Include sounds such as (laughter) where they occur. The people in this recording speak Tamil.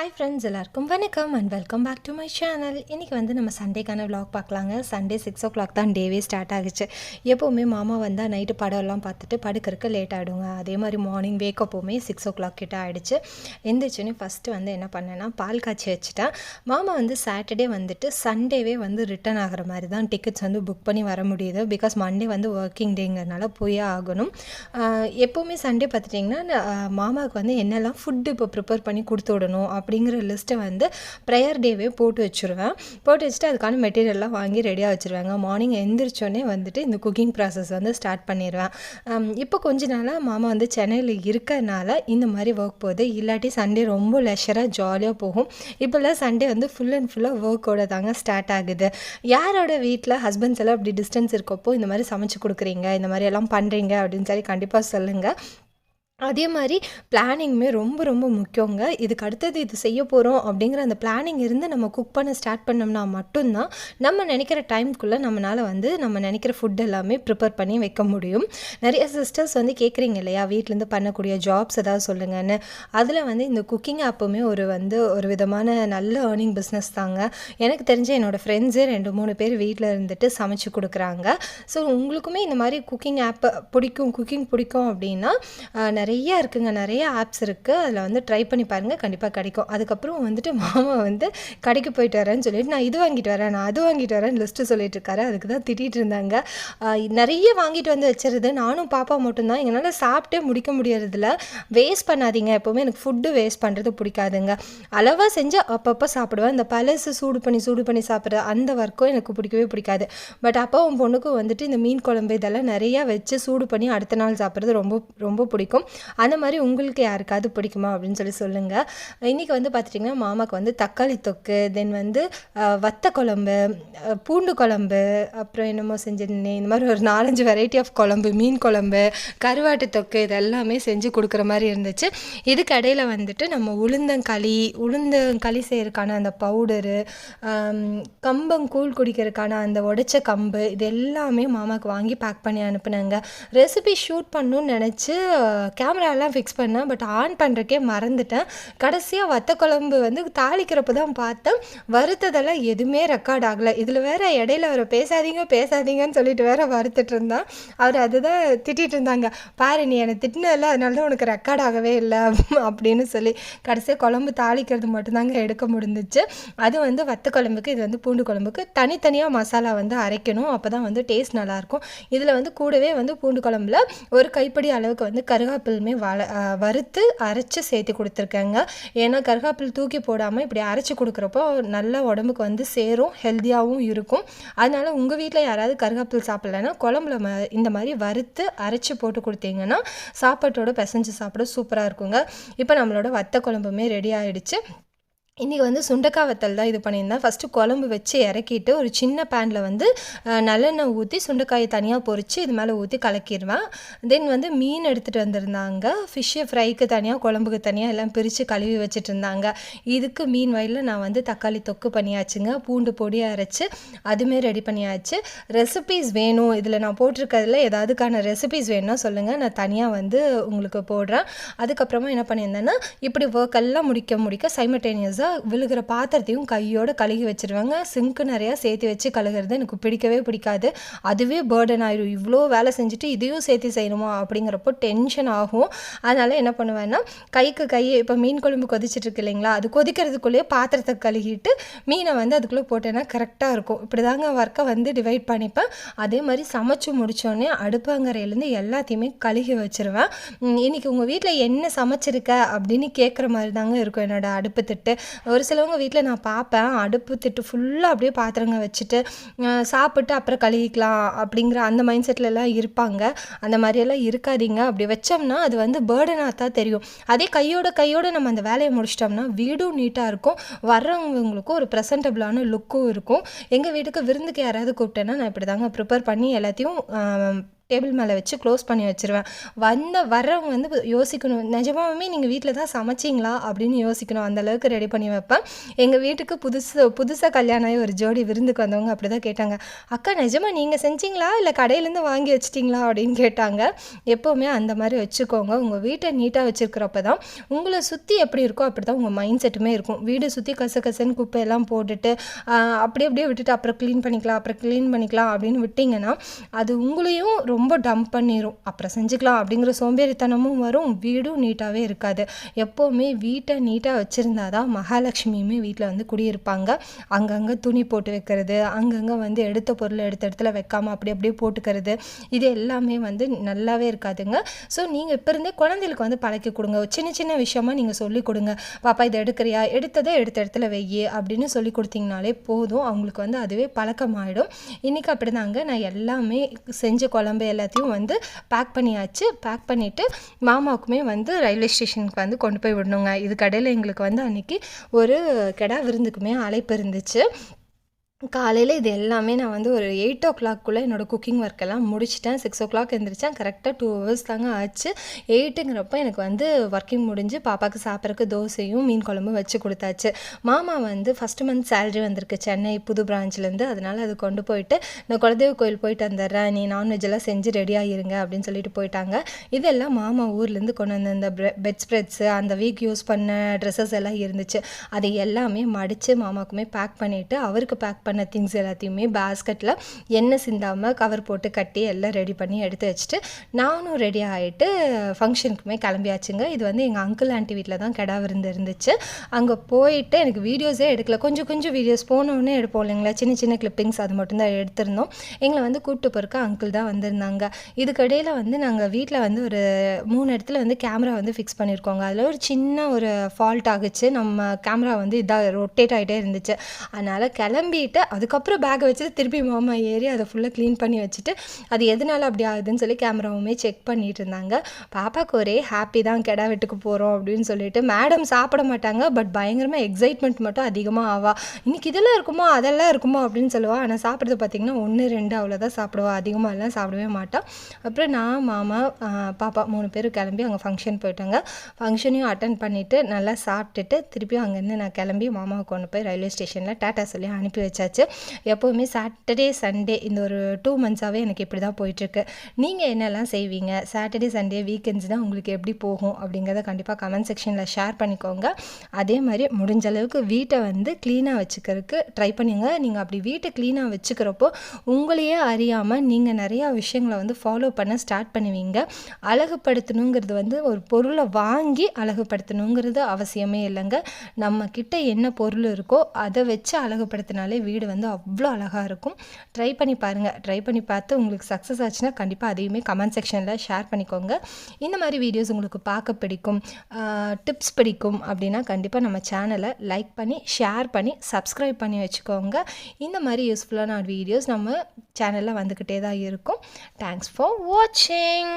ஹாய் ஃப்ரெண்ட்ஸ் எல்லாருக்கும் வணக்கம் and welcome back to my channel இன்றைக்கி வந்து நம்ம சண்டேக்கான vlog பார்க்கலாங்க. சண்டே சிக்ஸ் ஓ கிளாக் தான் டேவே ஸ்டார்ட் ஆகுச்சு. எப்போவுமே மாமா வந்தால் நைட்டு படம்லாம் பார்த்துட்டு படுக்கிறதுக்கு லேட் ஆகிடுங்க அதே மாதிரி மார்னிங் வேக்கப்போவுமே சிக்ஸ் ஓ கிளாக் கிட்ட ஆகிடுச்சு எந்திரிச்சோன்னே ஃபஸ்ட்டு வந்து என்ன பண்ணேன்னா பால் காய்ச்சி வச்சுட்டேன். மாமா வந்து சாட்டர்டே வந்துட்டு சண்டேவே வந்து ரிட்டர்ன் ஆகிற மாதிரி தான் டிக்கெட்ஸ் வந்து புக் பண்ணி வர முடியுது. பிகாஸ் மண்டே வந்து ஒர்க்கிங் டேங்கிறனால போயே ஆகணும். எப்போவுமே சண்டே பார்த்துட்டிங்கன்னா மாமாவுக்கு வந்து என்னெல்லாம் ஃபுட்டு இப்போ ப்ரிப்பேர் பண்ணி கொடுத்து விடணும் அப்படிங்கிற லிஸ்ட்டை வந்து ப்ரேயர் டேவே போட்டு வச்சுருவேன். போட்டு வச்சுட்டு அதுக்கான மெட்டீரியல்லாம் வாங்கி ரெடியாக வச்சுருவாங்க. மார்னிங் எந்திரிச்சோடனே வந்துட்டு இந்த குக்கிங் ப்ராசஸ் வந்து ஸ்டார்ட் பண்ணிடுவேன் இப்போ கொஞ்ச நாளாக மாமா வந்து சென்னையில் இருக்கறனால இந்த மாதிரி ஒர்க் போகுது. இல்லாட்டி சண்டே ரொம்ப லெஷராக ஜாலியாக போகும். இப்போல்லாம் சண்டே வந்து ஃபுல் அண்ட் ஃபுல்லாக ஒர்க்கோட தாங்க ஸ்டார்ட் ஆகுது. யாரோட வீட்டில் ஹஸ்பண்ட்ஸ் எல்லாம் அப்படி டிஸ்டன்ஸ் இருக்கப்போ இந்த மாதிரி சமைச்சு கொடுக்குறீங்க இந்த மாதிரி எல்லாம் பண்ணுறீங்க அப்படின்னு சொல்லி கண்டிப்பாக சொல்லுங்கள் அதே மாதிரி பிளானிங்குமே ரொம்ப ரொம்ப முக்கியங்க. இதுக்கு அடுத்தது இது செய்ய போகிறோம் அப்படிங்கிற அந்த பிளானிங் இருந்து நம்ம குக் பண்ண ஸ்டார்ட் பண்ணோம்னா மட்டும்தான் நம்ம நினைக்கிற டைம்குள்ளே நம்மளால் வந்து நம்ம நினைக்கிற ஃபுட் எல்லாமே ப்ரிப்பேர் பண்ணி வைக்க முடியும். நிறைய சிஸ்டர்ஸ் வந்து கேட்குறீங்க இல்லையா? வீட்டிலேருந்து பண்ணக்கூடிய ஜாப்ஸ் ஏதாவது சொல்லுங்கன்னு. அதில் வந்து இந்த குக்கிங் ஆப்புமே ஒரு வந்து ஒரு விதமான நல்ல ஏர்னிங் பிஸ்னஸ் தாங்க. எனக்கு தெரிஞ்ச என்னோடய ஃப்ரெண்ட்ஸே ரெண்டு மூணு பேர் வீட்டில் இருந்துட்டு சமைச்சு கொடுக்குறாங்க. ஸோ உங்களுக்குமே இந்த மாதிரி குக்கிங் ஆப் பிடிக்கும் குக்கிங் பிடிக்கும் அப்படின்னா நிறைய நிறைய இருக்குங்க. நிறைய ஆப்ஸ் இருக்குது அதில் வந்து ட்ரை பண்ணி பாருங்கள் கண்டிப்பாக கிடைக்கும். அதுக்கப்புறம் வந்துட்டு மாமா வந்து கடைக்கு போயிட்டு வரேன்னு சொல்லிட்டு நான் இது வாங்கிட்டு வரேன். நான் அது வாங்கிட்டு வரேன்னு லிஸ்ட்டு சொல்லிட்டு இருக்காரு. அதுக்கு தான் திட்டிகிட்டு இருந்தாங்க. நிறைய வாங்கிட்டு வந்து வச்சுருது. நானும் பாப்பா மட்டும்தான். எங்களால் சாப்பிட்டே முடிக்க முடியறதில்ல. வேஸ்ட் பண்ணாதீங்க. எப்போவுமே எனக்கு ஃபுட்டு வேஸ்ட் பண்ணுறது பிடிக்காதுங்க. அளவாக செஞ்சு அப்பப்போ சாப்பிடுவேன். இந்த பழசு சூடு பண்ணி சூடு பண்ணி சாப்பிட்ற அந்த ஒர்க்கும் எனக்கு பிடிக்கவே பிடிக்காது. பட் அப்போ உன் பொண்ணுக்கும் வந்துட்டு இந்த மீன் குழம்பு இதெல்லாம் நிறையா வச்சு சூடு பண்ணி அடுத்த நாள் சாப்பிட்றது ரொம்ப ரொம்ப பிடிக்கும். அந்த மாதிரி உங்களுக்கு யாருக்காவது பிடிக்குமா அப்படின்னு சொல்லி சொல்லுங்கள் இன்றைக்கி வந்து பார்த்துட்டிங்கன்னா மாமாக்கு வந்து தக்காளி தொக்கு தென் வந்து வத்த குழம்பு பூண்டு குழம்பு அப்புறம் என்னமோ செஞ்சிருந்தேன் இந்த மாதிரி ஒரு நாலஞ்சு வெரைட்டி ஆஃப் குழம்பு மீன் குழம்பு கருவாட்டு தொக்கு இதெல்லாமே செஞ்சு கொடுக்குற மாதிரி இருந்துச்சு. இதுக்கு இடையில வந்துட்டு நம்ம உளுந்தங்களி உளுந்தங்களி செய்யறதுக்கான அந்த பவுடரு கம்பம் கூழ் குடிக்கிறதுக்கான அந்த உடைச்ச கம்பு இது எல்லாமே மாமாவுக்கு வாங்கி பேக் பண்ணி அனுப்புனாங்க. ரெசிபி ஷூட் பண்ணணும்னு நினச்சி கேமராலாம் ஃபிக்ஸ் பண்ணேன் பட் ஆன் பண்ணுறக்கே மறந்துட்டேன். கடைசியாக வத்த குழம்பு வந்து தாளிக்கிறப்ப தான் பார்த்தேன். வறுத்ததெல்லாம் எதுவுமே ரெக்கார்ட் ஆகலை. இதில் வேற இடையில அவர் பேசாதீங்க பேசாதீங்கன்னு சொல்லிட்டு வேற வறுத்துட்டு இருந்தான். அவர் அதுதான் திட்டிகிட்டு இருந்தாங்க. பாரு நீ என்னை திட்டினதில்ல அதனால தான் உனக்கு ரெக்கார்ட் ஆகவே இல்லை. (laughs) அப்படின்னு சொல்லி கடைசியாக குழம்பு தாளிக்கிறது மட்டும்தாங்க எடுக்க முடிஞ்சிச்சு. அது வந்து வத்த குழம்புக்கு இது வந்து பூண்டு குழம்புக்கு தனித்தனியாக மசாலா வந்து அரைக்கணும். அப்போ தான் வந்து டேஸ்ட் நல்லாயிருக்கும். இதில் வந்து கூடவே வந்து பூண்டு குழம்புல ஒரு கைப்பிடி அளவுக்கு வந்து கருகாப்பிலுமே வள வறுத்து அரைச்சி சேர்த்து கொடுத்துருக்கேங்க. ஏன்னா கருகாப்பில் தூக்கி போடாமல் இப்படி அரைச்சி கொடுக்குறப்போ நல்ல உடம்புக்கு வந்து சேரும் ஹெல்த்தியாகவும் இருக்கும். அதனால் உங்கள் வீட்டில் யாராவது கருகாப்பில் சாப்பிட்லன்னா குழம்புல ம இந்த மாதிரி வறுத்து அரைச்சி போட்டு கொடுத்தீங்கன்னா சாப்பாட்டோட பிசைஞ்சு சாப்பிட சூப்பராக இருக்குங்க. இப்போ நம்மளோட வத்த குழம்புமே ரெடி ஆகிடுச்சு இன்றைக்கி வந்து சுண்டக்காய் வத்தல் தான் இது பண்ணியிருந்தேன். ஃபஸ்ட்டு குழம்பு வச்சு இறக்கிட்டு ஒரு சின்ன பேனில் வந்து நல்லெண்ணெய் ஊற்றி சுண்டைக்காயை தனியாக பொறிச்சு இது மேலே ஊற்றி கலக்கிடுவேன். தென் வந்து மீன் எடுத்துகிட்டு வந்திருந்தாங்க. ஃபிஷ்ஷு ஃப்ரைக்கு தனியாக குழம்புக்கு தனியாக எல்லாம் பிரித்து கழுவி வச்சுட்டு இருந்தாங்க. இதுக்கு மீன் வயலில் நான் வந்து தக்காளி தொக்கு பண்ணியாச்சுங்க. பூண்டு பொடியை அரைச்சி அதுமாரி ரெடி பண்ணியாச்சு. ரெசிபீஸ் வேணும். இதில் நான் போட்டிருக்கிறதுல ஏதாவதுக்கான ரெசிபீஸ் வேணும்னா சொல்லுங்கள் நான் தனியாக வந்து உங்களுக்கு போடுறேன். அதுக்கப்புறமா என்ன பண்ணியிருந்தேன்னா இப்படி ஒர்க் எல்லாம் முடிக்க முடிக்க சைமட்டேனியஸாக விழுகிற பாத்திரத்தையும் கையோடு கழுகி வச்சுருவாங்க. சிங்க்கு நிறையா சேர்த்து வச்சு கழுகுறது எனக்கு பிடிக்கவே பிடிக்காது. அதுவே பேர்டன் ஆயிடும் இவ்வளோ வேலை செஞ்சுட்டு இதையும் சேர்த்து செய்யணுமா அப்படிங்கிறப்போ டென்ஷன் ஆகும். அதனால் என்ன பண்ணுவேன்னா கைக்கு கை இப்போ மீன் குழம்பு கொதிச்சிட்டுருக்கு இல்லைங்களா? அது கொதிக்கிறதுக்குள்ளேயே பாத்திரத்தை கழுகிட்டு மீனை வந்து அதுக்குள்ளே போட்டேன்னா கரெக்டாக இருக்கும். இப்படி தாங்க ஒர்க்கை வந்து டிவைட் பண்ணிப்பேன். அதே மாதிரி சமைச்சு முடித்தோடனே அடுப்பாங்கரையிலேருந்து எல்லாத்தையுமே கழுகி வச்சுருவேன். இன்றைக்கி இன்னைக்கு உங்கள் வீட்டில் என்ன சமைச்சிருக்க அப்படின்னு கேட்குற மாதிரி தாங்க இருக்கும் என்னோடய அடுப்பு திட்டு. ஒரு சிலவங்க வீட்டில் நான் பார்ப்பேன் அடுப்பு திட்டு ஃபுல்லாக அப்படியே பாத்திரங்க வச்சுட்டு சாப்பிட்டு அப்புறம் கழுவிக்கலாம் அப்படிங்கிற அந்த மைண்ட் செட்லலாம் இருப்பாங்க. அந்த மாதிரியெல்லாம் இருக்காதீங்க. அப்படி வச்சோம்னா அது வந்து பேர்டனாக தான் தெரியும். அதே கையோட கையோட நம்ம அந்த வேலையை முடிச்சிட்டோம்னா வீடும் நீட்டாக இருக்கும். வர்றவங்களுக்கும் ஒரு ப்ரெசன்டபுளான லுக்கும் இருக்கும். எங்கள் வீட்டுக்கு விருந்துக்கு யாராவது கூப்பிட்டேன்னா நான் இப்படி தாங்க ப்ரிப்பேர் பண்ணி எல்லாத்தையும் டேபிள் மேலே வச்சு க்ளோஸ் பண்ணி வச்சுருவேன். வந்த வர்றவங்க வந்து யோசிக்கணும். நிஜமாவே நீங்கள் வீட்டில் தான் சமைச்சிங்களா? அப்படின்னு யோசிக்கணும். அந்தளவுக்கு ரெடி பண்ணி வைப்பேன். எங்கள் வீட்டுக்கு புதுசு புதுசாக கல்யாணம் ஆகி ஒரு ஜோடி விருந்துக்கு வந்தவங்க அப்படி தான் கேட்டாங்க. அக்கா நிஜமாக நீங்கள் செஞ்சீங்களா? இல்லை கடையிலேருந்து வாங்கி வச்சிட்டிங்களா? அப்படின்னு கேட்டாங்க. எப்போவுமே அந்த மாதிரி வச்சுக்கோங்க. உங்கள் வீட்டை நீட்டாக வச்சுருக்கிறப்ப தான் உங்களை சுற்றி எப்படி இருக்கோ அப்படி தான் உங்கள் மைண்ட் செட்டுமே இருக்கும். வீடு சுற்றி கச கசன்னு குப்பையெல்லாம் போட்டுட்டு அப்படியே அப்படியே விட்டுட்டு அப்புறம் க்ளீன் பண்ணிக்கலாம் அப்புறம் க்ளீன் பண்ணிக்கலாம் அப்படின்னு விட்டிங்கன்னா அது உங்களையும் ரொம்ப ரொம்ப டம்ப் பண்ணிடும் அப்புறம் செஞ்சுக்கலாம் அப்படிங்கிற சோம்பேறித்தனமும் வரும். வீடும் நீட்டாகவே இருக்காது. எப்போவுமே வீட்டை நீட்டாக வச்சுருந்தா தான் மகாலட்சுமியுமே வீட்டில் வந்து குடியிருப்பாங்க. அங்கங்கே துணி போட்டு வைக்கிறது அங்கங்கே வந்து எடுத்த பொருள் எடுத்த இடத்துல வைக்காமல் அப்படி அப்படியே போட்டுக்கிறது இது எல்லாமே வந்து நல்லாவே இருக்காதுங்க. ஸோ நீங்கள் இப்போ இருந்தே குழந்தைகளுக்கு வந்து பழக்கி கொடுங்க. சின்ன சின்ன விஷயமா நீங்கள் சொல்லி கொடுங்க. பாப்பா இதை எடுக்கிறியா? எடுத்ததை எடுத்த இடத்துல வெய்யி அப்படின்னு சொல்லி கொடுத்தீங்கனாலே போதும். அவங்களுக்கு வந்து அதுவே பழக்கமாயிடும். இன்றைக்கி அப்படி தாங்க நான் எல்லாமே செஞ்ச குழம்பு எல்லாத்தையும் வந்து பேக் பண்ணியாச்சு. பேக் பண்ணிவிட்டு மாமாவுக்குமே வந்து ரயில்வே ஸ்டேஷனுக்கு வந்து கொண்டு போய் விடணுங்க. இது கடையில் எங்களுக்கு வந்து அன்றைக்கி ஒரு கெடா விருந்துக்குமே அழைப்பு இருந்துச்சு. காலையில் இது எல்லாமே நான் வந்து ஒரு எயிட் ஓ கிளாக்குள்ளே என்னோடய குக்கிங் ஒர்க் எல்லாம் முடிச்சிட்டேன். சிக்ஸ் ஓ கிளாக் எழுந்திரிச்சேன் கரெக்டாக டூ ஹவர்ஸ் தாங்க ஆச்சு. எயிட்டுங்கிறப்ப எனக்கு வந்து ஒர்க்கிங் முடிஞ்சு பாப்பாவுக்கு சாப்பிட்றக்கு தோசையும் மீன் குழம்பும் வச்சு கொடுத்தாச்சு. மாமா வந்து ஃபஸ்ட்டு மந்த் சேலரி வந்திருக்கு சென்னை புது பிரான்ச்லேருந்து அதனால் அது கொண்டு போயிட்டு நான் குலதெய்வ கோயில் போயிட்டு வந்துடுறேன். நீ நான்வெஜ் எல்லாம் செஞ்சு ரெடியாக இருங்க அப்படின்னு சொல்லிட்டு போயிட்டாங்க. இதெல்லாம் மாமா ஊர்லேருந்து கொண்டு வந்த இந்த பெட் ஸ்ப்ரெட்ஸு அந்த வீக் யூஸ் பண்ண ட்ரெஸ்ஸஸ் எல்லாம் இருந்துச்சு. அதை எல்லாமே மடித்து மாமாக்குமே பேக் பண்ணிவிட்டு அவருக்கு பேக் பண்ணி பண்ண திங்ஸ் எல்லாத்தையுமே பேஸ்கெட்டில் எண்ணெய் சிந்தாமல் கவர் போட்டு கட்டி எல்லாம் ரெடி பண்ணி எடுத்து வச்சுட்டு நானும் ரெடி ஆகிட்டு ஃபங்க்ஷனுக்குமே கிளம்பியாச்சுங்க. இது வந்து எங்கள் அங்கிள் ஆண்டி வீட்டில் தான் கிடா விருந்து இருந்துச்சு. அங்கே போயிட்டு எனக்கு வீடியோஸே எடுக்கல. கொஞ்சம் கொஞ்சம் வீடியோஸ் போனோடனே எடுப்போம் இல்லைங்களா? சின்ன சின்ன கிளிப்பிங்ஸ் அது மட்டும்தான் எடுத்திருந்தோம். எங்களை வந்து கூப்பிட்டு போகிறக்கு அங்கிள் தான் வந்திருந்தாங்க. இதுக்கடையில் வந்து நாங்கள் வீட்டில் வந்து ஒரு மூணு இடத்துல வந்து கேமரா வந்து ஃபிக்ஸ் பண்ணியிருக்கோங்க அதில் ஒரு சின்ன ஒரு ஃபால்ட் ஆகுச்சு. நம்ம கேமரா வந்து இதாக ரொட்டேட் ஆகிட்டே இருந்துச்சு. அதனால் கிளம்பிட்டு அதுக்கப்புறம் பேக்கை வச்சுட்டு திருப்பி மாமா ஏறி அதை ஃபுல்லாக க்ளீன் பண்ணி வச்சுட்டு அது எதனால அப்படி ஆகுதுன்னு சொல்லி கேமராவுமே செக் பண்ணிட்டு இருந்தாங்க. பாப்பாவுக்கு ஒரே ஹாப்பி தான் கெடா வெட்டுக்கு போகிறோம் அப்படின்னு சொல்லிட்டு. மேடம் சாப்பிட மாட்டாங்க பட் பயங்கரமாக எக்ஸைட்மெண்ட் மட்டும் அதிகமாக ஆவா. இன்னைக்கு இதெல்லாம் இருக்குமா அதெல்லாம் இருக்குமா அப்படின்னு சொல்லுவா. ஆனால் சாப்பிட்றது பார்த்திங்கன்னா ஒன்று ரெண்டு அவ்வளோதான் சாப்பிடுவா. அதிகமாக எல்லாம் சாப்பிடவே மாட்டான் அப்புறம் நான் மாமா பாப்பா மூணு பேரும் கிளம்பி அங்கே ஃபங்க்ஷன் போயிட்டாங்க. ஃபங்க்ஷனையும் அட்டன் பண்ணிவிட்டு நல்லா சாப்பிட்டுட்டு திருப்பியும் அங்கேருந்து நான் கிளம்பி மாமாவை கொண்டு போய் ரயில்வே ஸ்டேஷனில் டாட்டா சொல்லி அனுப்பி வச்சாச்சு. எப்போவுமே சாட்டர்டே சண்டே இந்த ஒரு டூ மந்த்ஸாகவே எனக்கு இப்படி தான் போயிட்டுருக்கு. நீங்கள் என்னெல்லாம் செய்வீங்க? சாட்டர்டே சண்டே வீக்கெண்ட்ஸ் தான் உங்களுக்கு எப்படி போகும்? அப்படிங்கிறத கண்டிப்பாக கமெண்ட் செக்ஷனில் ஷேர் பண்ணிக்கோங்க. அதே மாதிரி முடிஞ்ச அளவுக்கு வீட்டை வந்து க்ளீனாக வச்சுக்கிறதுக்கு ட்ரை பண்ணுங்க. நீங்கள் அப்படி வீட்டை க்ளீனாக வச்சுக்கிறப்போ உங்களையே அறியாமல் நீங்கள் நிறையா விஷயங்களை வந்து ஃபாலோ பண்ண ஸ்டார்ட் பண்ணுவீங்க. அழகுபடுத்தணுங்கிறது வந்து ஒரு பொருளை வாங்கி அழகுபடுத்தணுங்கிறது அவசியமே இல்லைங்க. நம்ம கிட்ட என்ன பொருள் இருக்கோ அதை வச்சு அழகுபடுத்தினாலே வீடு வந்து அவ்வளோ அழகாக இருக்கும். ட்ரை பண்ணி பாருங்கள் ட்ரை பண்ணி பார்த்து உங்களுக்கு சக்ஸஸ் ஆச்சுன்னா கண்டிப்பாக அதையுமே கமெண்ட் செக்ஷனில் ஷேர் பண்ணிக்கோங்க. இந்த மாதிரி வீடியோஸ் உங்களுக்கு பார்க்க பிடிக்கும் டிப்ஸ் பிடிக்கும் அப்படின்னா கண்டிப்பாக நம்ம சேனலை லைக் பண்ணி ஷேர் பண்ணி சப்ஸ்கிரைப் பண்ணி வச்சுக்கோங்க. இந்த மாதிரி யூஸ்ஃபுல்லான வீடியோஸ் நம்ம சேனலில் வந்துக்கிட்டே தான் இருக்கும். தேங்க்ஸ் ஃபார் வாட்சிங்